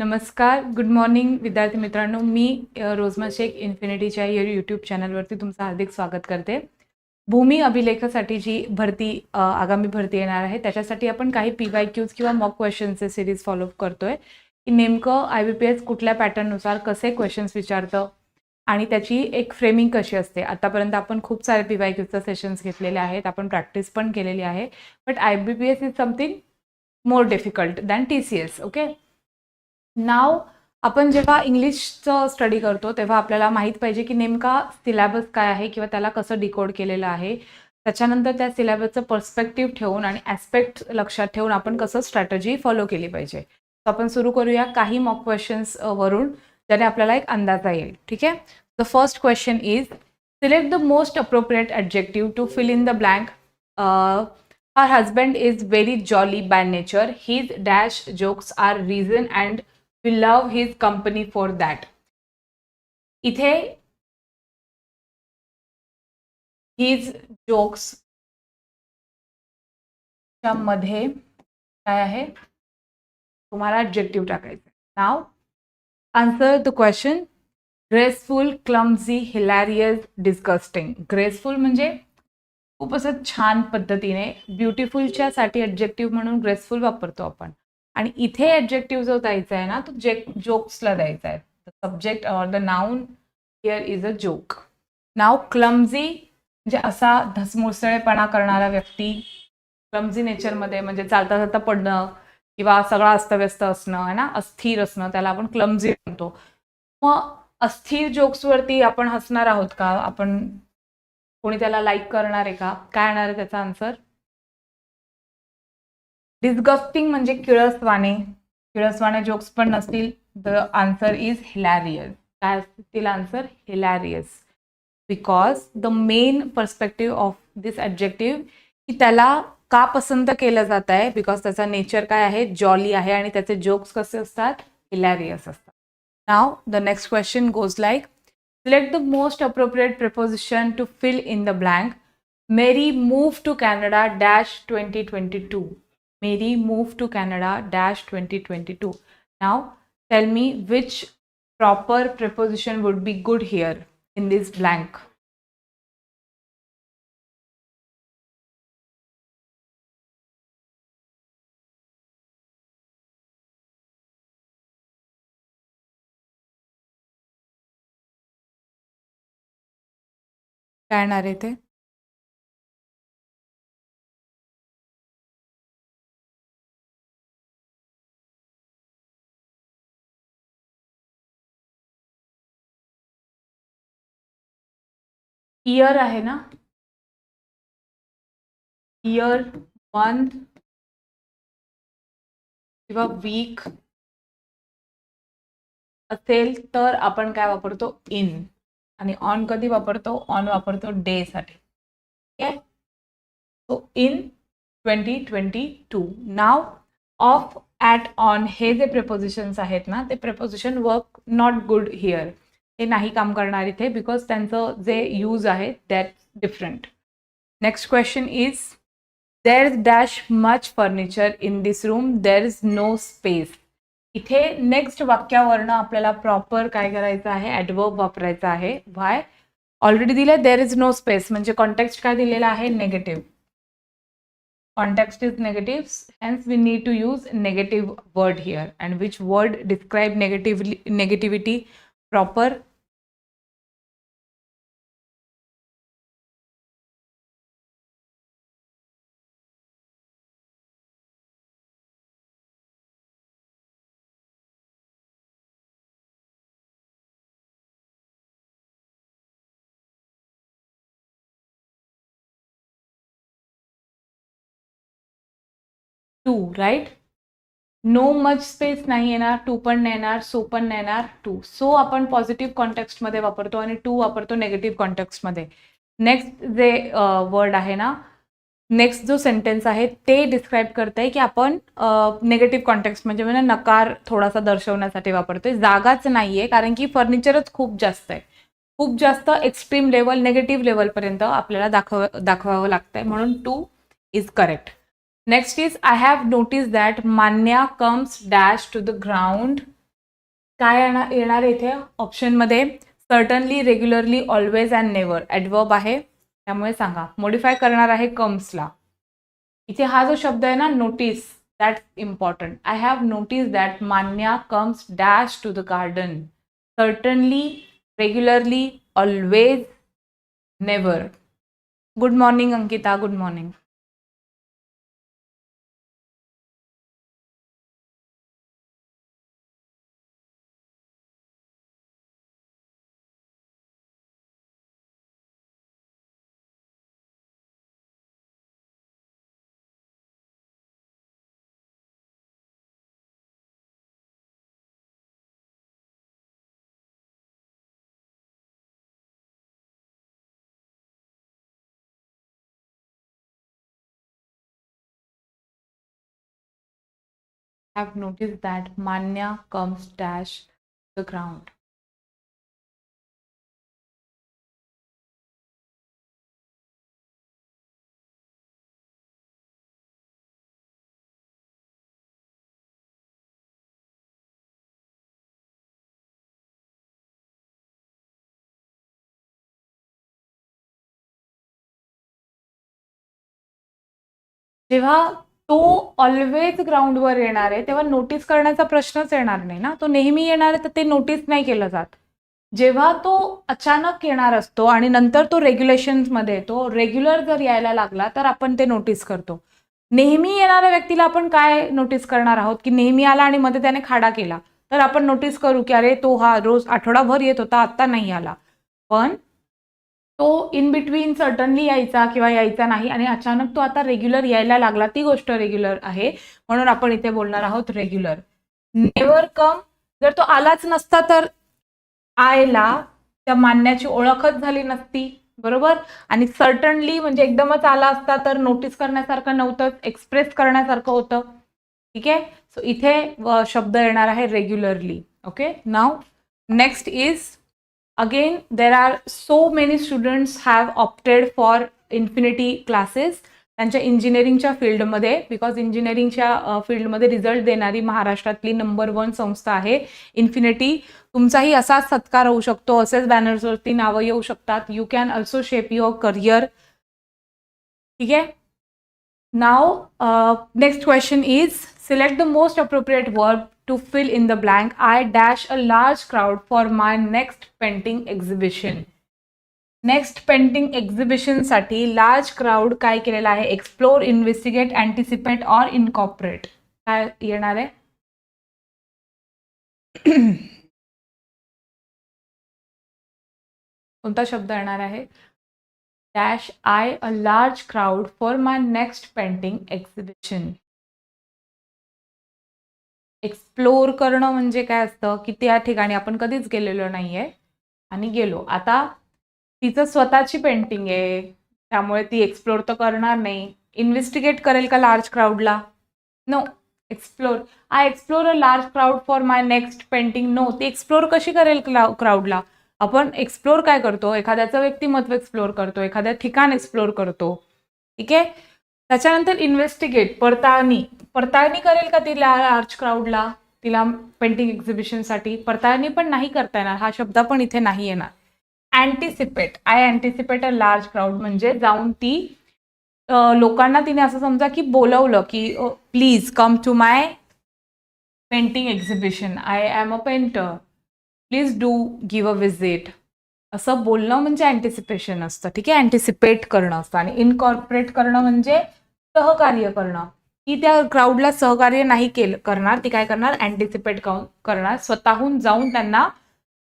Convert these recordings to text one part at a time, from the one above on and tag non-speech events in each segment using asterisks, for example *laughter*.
नमस्कार good morning विद्यार्थी मित्रांनो. मी रोजमा शेख इन्फिनिटीच्या या यूट्यूब चॅनलवरती तुमचं हार्दिक स्वागत करते. भूमी अभिलेखासाठी जी भरती आगामी भरती येणार आहे त्याच्यासाठी आपण काही पी वाय क्यूज किंवा मॉक क्वेश्चनचे सिरीज फॉलो करतोय. की नेमकं आय बी पी एस कुठल्या पॅटर्ननुसार कसे क्वेश्चन्स विचारतं आणि त्याची एक फ्रेमिंग कशी असते. आतापर्यंत आपण खूप सारे पी वाय क्यूजचं सेशन्स घेतलेले आहेत आपण प्रॅक्टिस पण केलेली आहे but I B P S is something more difficult than T C S okay now आपण जेव्हा इंग्लिशचं स्टडी करतो तेव्हा आपल्याला माहीत पाहिजे की नेमका सिलॅबस काय आहे किंवा त्याला कसं डिकोड केलेलं आहे. त्याच्यानंतर त्या सिलॅबसचं पर्स्पेक्टिव्ह ठेवून आणि ॲस्पेक्ट लक्षात ठेवून आपण कसं स्ट्रॅटजी फॉलो केली पाहिजे. तर आपण सुरू करूया काही मॉक क्वेश्चन्स वरून ज्याने आपल्याला एक अंदाजा येईल. ठीक आहे? The first question is select the most appropriate adjective to fill in the blank her husband is very jolly by nature his dash jokes are reason and we love his company for that इथे his jokes च्या मध्ये काय आहे? तुम्हाला adjective टाकायचं now answer the question graceful clumsy hilarious disgusting graceful म्हणजे खूप असं छान पद्धतीने ब्युटिफुलच्या साठी म्हणून ग्रेसफुल वापरतो आपण. आणि इथे ऍब्जेक्टिव्ह जो द्यायचा आहे ना तो जे जोक्सला द्यायचा आहे. The subject or the noun here is a joke now clumsy म्हणजे असा धसमुसळेपणा करणारा व्यक्ती क्लमझी नेचरमध्ये म्हणजे चालता चालता पडणं किंवा सगळं अस्तव्यस्त असणं आहे ना अस्थिर असणं त्याला आपण क्लमझी म्हणतो. मग अस्थिर जोक्सवरती आपण हसणार आहोत का? आपण कोणी त्याला लाईक करणार आहे का? काय येणार आहे त्याचा आन्सर डिस्गस्टिंग म्हणजे किळसवाणे. किळसवाणे जोक्स पण नसतील. द आन्सर इज हिलॅरियस काय असतील answer hilarious because the main perspective of this adjective की त्याला का पसंत केलं जात आहे बिकॉज त्याचा नेचर काय आहे? जॉली आहे आणि त्याचे जोक्स कसे असतात? हिलॅरियस असतात. Now the next question goes like select the most appropriate preposition to fill in the blank. Mary moved to Canada dash 2022. Mary moved to Canada dash 2022. Now tell me which proper preposition would be good here in this blank. काय येणार आहे ते year आहे ना? Year month किंवा weak असेल तर आपण काय वापरतो? इन. आणि ऑन कधी वापरतो? ऑन वापरतो डे साठी ठीक आहे so in twenty twenty two now of at on हे जे प्रेपोजिशन्स आहेत ना ते preposition work not good here हे नाही काम करणार इथे बिकॉज त्यांचं जे यूज आहे that different next question is there is dash much furniture in this room there is no space इथे नेक्स्ट वाक्यावरनं आपल्याला प्रॉपर काय करायचं आहे ॲडवर्ब वापरायचा आहे. व्हाय ऑलरेडी दिलं देर इज नो स्पेस म्हणजे कॉन्टेक्स्ट काय दिलेला आहे? Negative context is negative hence we need to use negative word here and which word describe negatively negativity proper too right no much space नाही येणार to पण नाही येणार सो पण नाही येणार टू सो आपण पॉझिटिव्ह कॉन्टेक्स्टमध्ये वापरतो आणि टू वापरतो नेगेटिव्ह कॉन्टेक्स्टमध्ये नेक्स्ट जे वर्ड आहे ना नेक्स्ट जो सेंटेन्स आहे ते डिस्क्राईब करत की आपण नेगेटिव्ह कॉन्टेक्स्ट म्हणजे म्हणजे नकार थोडासा दर्शवण्यासाठी वापरतोय. जागाच नाही आहे कारण की फर्निचरच खूप जास्त आहे. खूप जास्त एक्स्ट्रीम लेवल नेगेटिव्ह लेवलपर्यंत आपल्याला दाखव दाखवावं लागतं आहे म्हणून too is correct Next is I have noticed that Manya comes dash to the ground. काय येणार येणार इथे? ऑप्शनमध्ये certainly regularly always and never adverb आहे. त्यामुळे सांगा. मॉडिफाय करणार आहे कम्सला इथे हा जो शब्द आहे ना notice that important I have notice that Manya comes dash to the garden certainly regularly always never good morning Ankita good morning have noticed that Manya comes dash the ground. जेव्हा तो ऑलवेज ग्राउंडवर येणार आहे तेव्हा notice करण्याचा प्रश्नच येणार नाही ना. तो नेहमी येणार आहे तर ते नोटीस नाही केलं जात. जेव्हा तो अचानक येणार असतो आणि नंतर तो रेग्युलेशन्समध्ये येतो रेग्युलर जर यायला लागला तर आपण ते नोटीस करतो. नेहमी येणाऱ्या व्यक्तीला आपण काय नोटीस करणार आहोत? की नेहमी आला आणि मध्ये त्याने खाडा केला. तर आपण नोटीस करू की अरे तो हा रोज आठवडाभर येत होता आत्ता नाही आला. पण तो इन बिटवीन सर्टनली यायचा किंवा यायचा नाही आणि अचानक तो आता रेग्युलर यायला लागला. ती गोष्ट रेग्युलर आहे. म्हणून आपण इथे बोलणार आहोत रेग्युलर नेवर कम जर तो आलाच नसता तर आयला त्या मानण्याची ओळखच झाली नसती. बरोबर? आणि सर्टनली म्हणजे एकदमच आला असता तर नोटीस करण्यासारखं नव्हतं एक्सप्रेस करण्यासारखं होतं. ठीक आहे? सो इथे शब्द येणार आहे regularly okay now next is again there are so many students have opted for infinity classes. त्यांच्या इंजिनिअरिंगच्या फील्डमध्ये बिकॉज इंजिनिअरिंगच्या फील्डमध्ये रिझल्ट देणारी महाराष्ट्रातली नंबर वन संस्था आहे इन्फिनिटी तुमचाही असाच सत्कार होऊ शकतो असेच बॅनर्सवरती नावं येऊ शकतात. You can also shape your career ठीक आहे? Now next question is select the most appropriate verb to fill in the blank, I dash a large crowd for my next painting exhibition. Next painting एक्झिबिशनसाठी large crowd काय केलेलं आहे? Explore investigate anticipate or incorporate काय येणार आहे? *coughs* कोणता शब्द येणार आहे? Dash I a large crowd for my next painting exhibition explore करणं म्हणजे काय असतं की त्या ठिकाणी आपण कधीच गेलेलो नाही आहे आणि गेलो. आता तिचं स्वतःची पेंटिंग आहे त्यामुळे ती एक्सप्लोर तर करणार नाही. इन्व्हेस्टिगेट करेल का large क्राऊडला no explore I explore a large crowd for my next painting no ती एक्सप्लोर कशी करेल क्राऊडला आपण एक्सप्लोर काय करतो? एखाद्याचं व्यक्तिमत्व एक्सप्लोर करतो एखाद्या ठिकाण एक्सप्लोर करतो. ठीक आहे? त्याच्यानंतर इन्व्हेस्टिगेट पडताळणी. पडताळणी करेल का ती लार्ज क्राऊडला तिला पेंटिंग एक्झिबिशनसाठी पडताळणी पण नाही करता येणार. हा शब्द पण इथे नाही येणार. Anticipate I anticipate a large crowd म्हणजे जाऊन ती लोकांना तिने असं समजा की बोलवलं की please come to my painting exhibition I am a painter please do give a visit असं बोलणं म्हणजे अँटिसिपेशन असतं. ठीक आहे? अँटिसिपेट करणं असतं. आणि इनकॉर्पोरेट करणं म्हणजे सहकार्य करणं. की त्या क्राऊडला सहकार्य नाही केलं करणार ती काय करणार? अँटिसिपेट करणार? स्वतःहून जाऊन त्यांना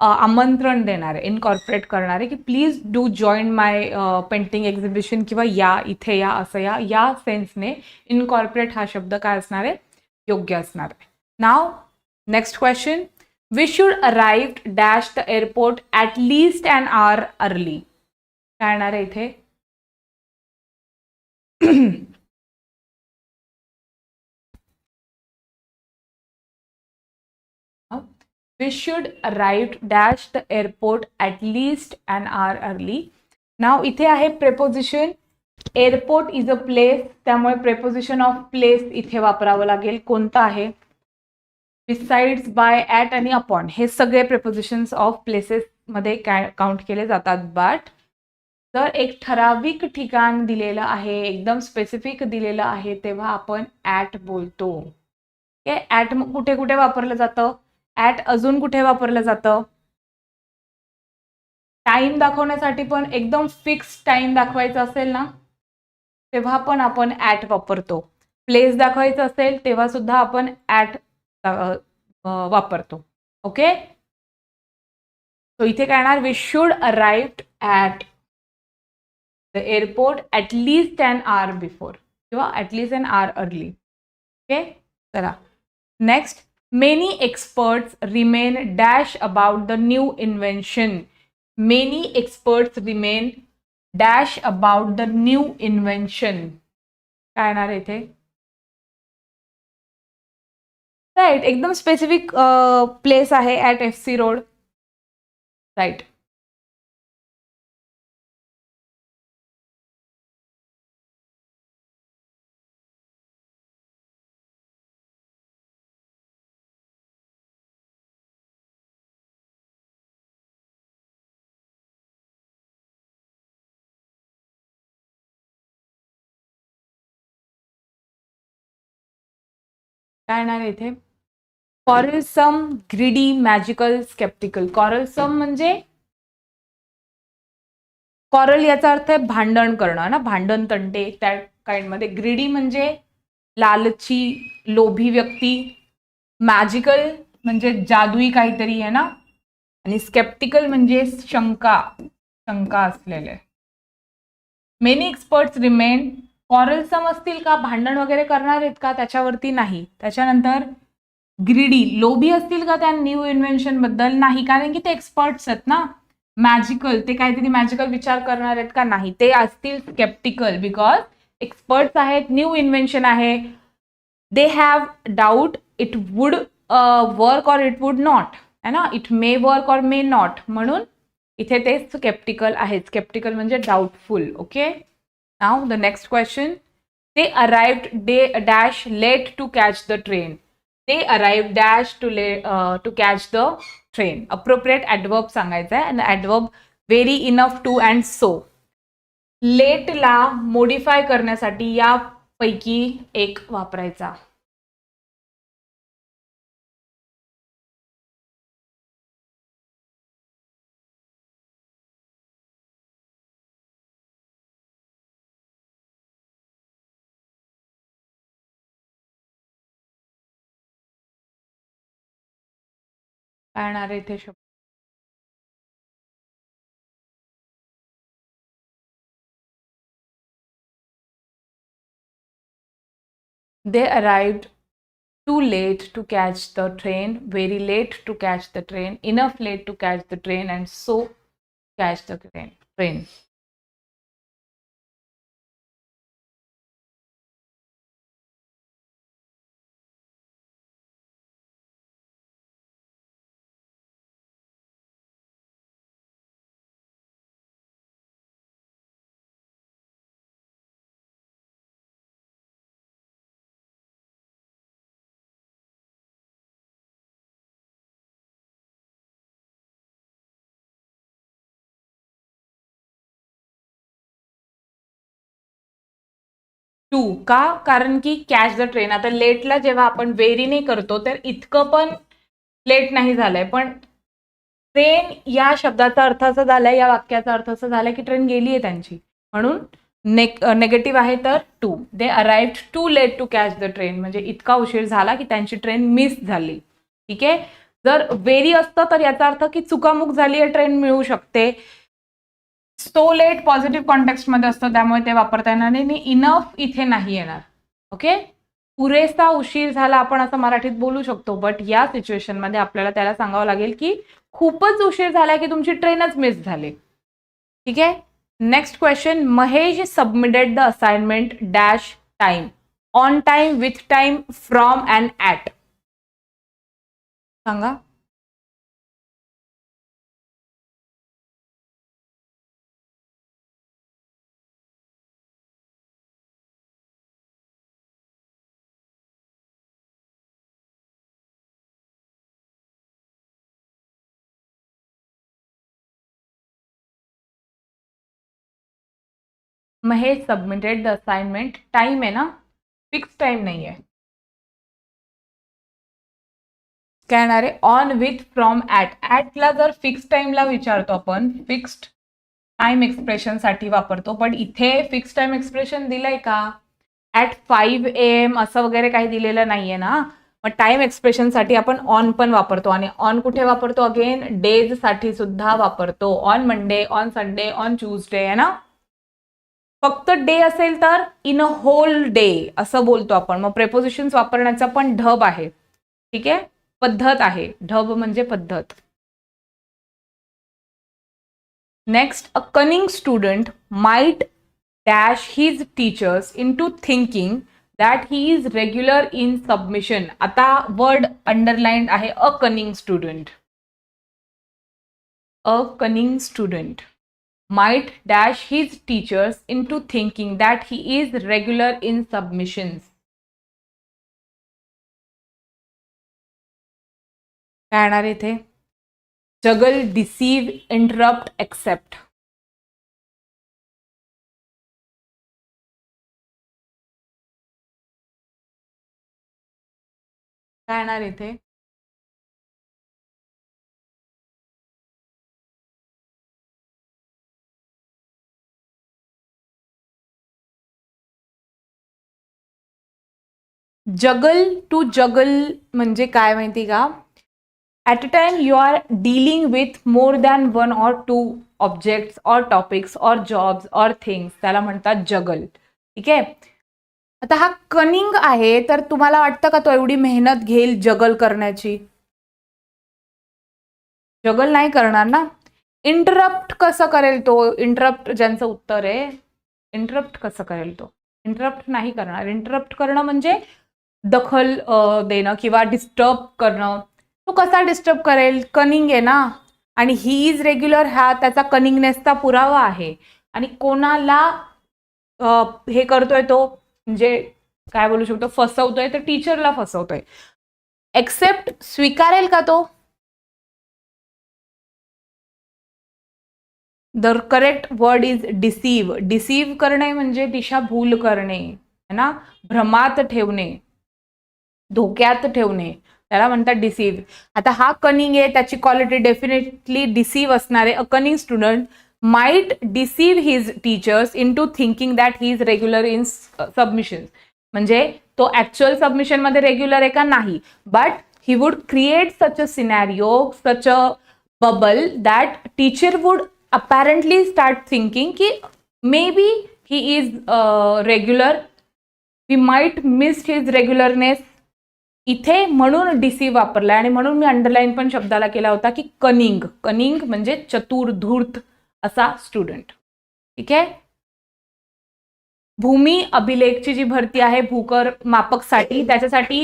आमंत्रण देणार आहे इनकॉर्पोरेट करणार आहे की please do join my painting exhibition किंवा या इथे या असं या या सेन्सने इनकॉर्पोरेट हा शब्द काय असणार? आहे योग्य असणार. आहे now next question we should arrive dash the airport at least an hour early काय येणार आहे इथे? We should arrive dash the airport at least an hour early. Now इथे आहे preposition airport is a place त्यामुळे preposition of place इथे वापरावं लागेल. कोणतं आहे? बिसाइड्स बाय ॲट आणि अपॉन हे सगळे प्रिपोजिशन्स ऑफ प्लेसेसमध्ये मध्ये काउंट केले जातात. बट जर एक ठराविक ठिकाण दिलेलं आहे एकदम स्पेसिफिक दिलेलं आहे तेव्हा आपण ॲट बोलतो. हे ॲट कुठे कुठे वापरलं जातं? ॲट अजून कुठे वापरलं जातं? टाइम दाखवण्यासाठी पण एकदम फिक्स टाइम दाखवायचा असेल ना तेव्हा पण आपण ॲट वापरतो. प्लेस दाखवायचं असेल तेव्हा सुद्धा आपण ॲट वापरतो. ओके सो इथे काय येणार? We should arrive at the airport at least an hour before किंवा at least an hour early okay चला. Next many experts remain dash about the new invention many experts remain dash about the new invention काय येणार इथे right एकदम specific place आहे at F C road right काय येणार इथे? Quarrelsome greedy magical sceptical quarrelsome म्हणजे कॉरल याचा अर्थ आहे भांडण करणं ना? भांडण तंटे त्या काइंडमध्ये. ग्रिडी म्हणजे लालची लोभी व्यक्ती. मॅजिकल म्हणजे जादुई काहीतरी आहे ना? आणि स्केप्टिकल म्हणजे शंका शंका असलेले. मेनी एक्सपर्ट्स रिमेन कॉरल असतील का? भांडण वगैरे करणार आहेत का? त्याच्यावरती नाही. त्याच्यानंतर ग्रीडी लोभी असतील का त्या न्यू इन्व्हेन्शनबद्दल? नाही. कारण की ते एक्सपर्ट्स आहेत ना. मॅजिकल ते काहीतरी मॅजिकल विचार करणार आहेत का? नाही. ते असतील स्केप्टिकल बिकॉज एक्सपर्ट्स आहेत न्यू इन्व्हेन्शन आहे. They have doubt it would work or it would not है ना? It may work or may not म्हणून इथे ते स्केप्टिकल आहेत. स्केप्टिकल म्हणजे doubtful okay now the next question ते arrived day dash late to catch the train ते arrive dash too late to catch the train appropriate adverb सांगायचं आहे आणि adverb very enough too and so लेटला modify करण्यासाठी यापैकी एक वापरायचा काय येणार आहे इथे शब्द they arrived too late to catch the train very late to catch the train enough late to catch the train and so catch the train train Too का? कारण की कॅच द ट्रेन आता लेटला जेव्हा आपण वेरीने करतो तर इतकं पण लेट नाही झालंय. पण ट्रेन या शब्दाचा अर्थ असा झालाय या वाक्याचा अर्थ असा झालाय की ट्रेन गेली आहे त्यांची. म्हणून नेक नेगेटिव्ह आहे तर too they arrive too late to catch the train म्हणजे इतका उशीर झाला की त्यांची ट्रेन मिस झाली. ठीक आहे? जर वेरी असतं तर याचा अर्थ की चुकामुक झाली आहे ट्रेन मिळू शकते. स्टोलेट लेट पॉझिटिव्ह कॉन्टेक्स्टमध्ये असतं त्यामुळे ते वापरता येणार नाही. इनफ इथे नाही येणार. ओके पुरेसा उशीर झाला आपण असं मराठीत बोलू शकतो. बट या सिच्युएशनमध्ये आपल्याला त्याला सांगावं लागेल की खूपच उशीर झाला की तुमची ट्रेनच मिस झाली. ठीक आहे? Next question Mahesh submitted the assignment dash time on time with time from and at सांगा. Mahesh submitted the assignment time आहे ना? फिक्स टाइम नहीं है। काय येणार आहे ऑन विथ फ्रॉम ॲट ॲटला जर फिक्स टाइमला विचारतो आपण फिक्स्ड टाइम एक्सप्रेशनसाठी वापरतो पण इथे फिक्स टाइम एक्सप्रेशन दिलंय का? ॲट फाईव्ह ए एम असं वगैरे काही दिलेलं नाहीये ना? मग टाइम एक्सप्रेशनसाठी आपण ऑन पण वापरतो आणि ऑन कुठे वापरतो? अगेन डेजसाठी सुद्धा वापरतो. On Monday on Sunday on Tuesday आहे ना? फक्त डे असेल तर इन अ होल डे असं बोलतो आपण. मग प्रेपोजिशन्स वापरण्याचा पण ढब आहे. ठीक आहे? पद्धत आहे. ढब म्हणजे पद्धत. Next a cunning student might dash his teachers into thinking that he is regular in submission आता वर्ड अंडरलाइंड आहे a cunning student a cunning student might dash his teachers into thinking that he is regular in submissions. काय येणार इथे जगल deceive interrupt accept काय येणार इथे जगल to juggle म्हणजे काय माहिती का? At a time you are dealing with more than one or two objects or topics or jobs or things त्याला म्हणतात जगल. ठीक आहे? आता हा कनिंग आहे तर तुम्हाला वाटतं का तो एवढी मेहनत घेईल जगल करण्याची? जगल नाही करणार ना? इंटरप्ट कसं करेल तो? इंटरप्ट ज्यांचं उत्तर आहे इंटरप्ट कसं करेल तो? इंटरप्ट नाही करणार. इंटरप्ट करणं म्हणजे दखल देणं किंवा डिस्टर्ब करणं. तो कसा डिस्टर्ब करेल? कनिंग आहे ना? आणि ही इज रेग्युलर हा त्याचा कनिंगनेसचा पुरावा आहे. आणि कोणाला हे करतोय तो म्हणजे काय बोलू शकतो? फसवतोय तर टीचरला फसवतोय. एक्सेप्ट स्वीकारेल का तो? The correct word is deceive deceive करणे म्हणजे दिशा भूल करणे है ना? भ्रमात ठेवणे. धोक्यात ठेवणे. त्याला म्हणतात डिसीव आता हा कनिंग आहे त्याची क्वालिटी डेफिनेटली डिसीव असणारे a cunning student might deceive his teachers into thinking that he is regular in submission म्हणजे तो ॲक्च्युअल सबमिशनमध्ये रेग्युलर आहे का नाही? But he would create such a scenario such a bubble that teacher would apparently start thinking की may be he is regular we might miss his regularness इथे म्हणून DC वापरलाय आणि म्हणून मी अंडरलाईन पण शब्दाला केला होता की कनिंग. कनिंग म्हणजे चतुर धूर्त असा स्टुडंट ठीक आहे? भूमी अभिलेखची जी भरती आहे भूकर मापकसाठी त्याच्यासाठी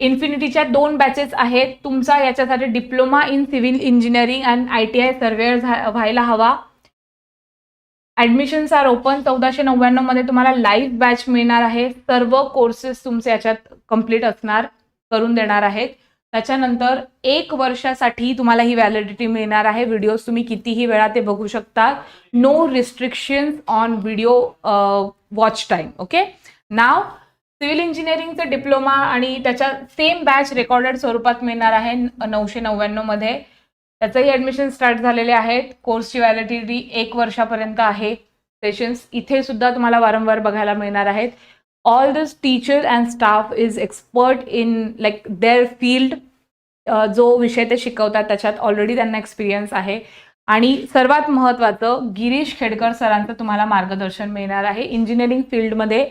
इन्फिनिटीच्या दोन बॅचेस आहेत. तुमचा याच्यासाठी diploma in civil engineering and I T I surveyor व्हायला हवा. ॲडमिशन्स आर ओपन चौदाशे नव्याण्णवमध्ये तुम्हाला लाईव्ह बॅच मिळणार आहे. सर्व कोर्सेस तुमचे याच्यात कंप्लीट असणार करून देणार आहेत. त्याच्यानंतर एक वर्षासाठी तुम्हाला ही व्हॅलिडिटी मिळणार आहे. व्हिडिओज तुम्ही कितीही वेळा ते बघू शकता. No restrictions on video watch time okay now civil इंजिनिअरिंगचं diploma आणि त्याच्या सेम बॅच रेकॉर्डेड स्वरूपात मिळणार आहे नऊशे नव्याण्णवमध्ये. त्याचंही ॲडमिशन स्टार्ट झालेले आहेत. कोर्सची व्हॅलिडिटी एक वर्षापर्यंत आहे. सेशन्स इथे सुद्धा तुम्हाला वारंवार बघायला मिळणार आहेत. All this teacher and staff is expert in like their field जो विषय ते शिकवतात त्याच्यात ऑलरेडी त्यांना एक्सपिरियन्स आहे. आणि सर्वात महत्त्वाचं गिरीश खेडकर सरांचं तुम्हाला मार्गदर्शन मिळणार आहे. इंजिनिअरिंग फील्डमध्ये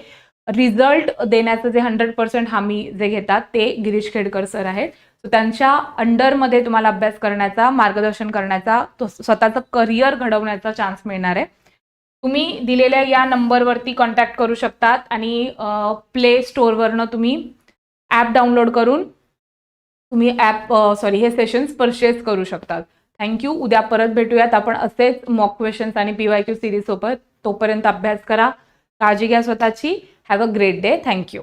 रिझल्ट देण्याचं जे हंड्रेड पर्सेंट हमी जे घेतात ते गिरीश खेडकर सर आहेत. त्यांच्या अंडरमध्ये तुम्हाला अभ्यास करण्याचा मार्गदर्शन करण्याचा स्वतःचं करिअर घडवण्याचा चान्स मिळणार आहे. तुम्ही दिलेल्या या नंबरवरती कॉन्टॅक्ट करू शकतात आणि प्ले स्टोअरवरनं तुम्ही ॲप डाउनलोड करून तुम्ही ॲप सॉरी हे सेशन्स परचेस करू शकतात. थँक्यू उद्या परत भेटूयात. आपण असेच मॉक क्वेश्चन्स आणि पी वाय क्यू सिरीजसोबत तोपर्यंत अभ्यास करा. काळजी घ्या स्वतःची. Have a great day thank you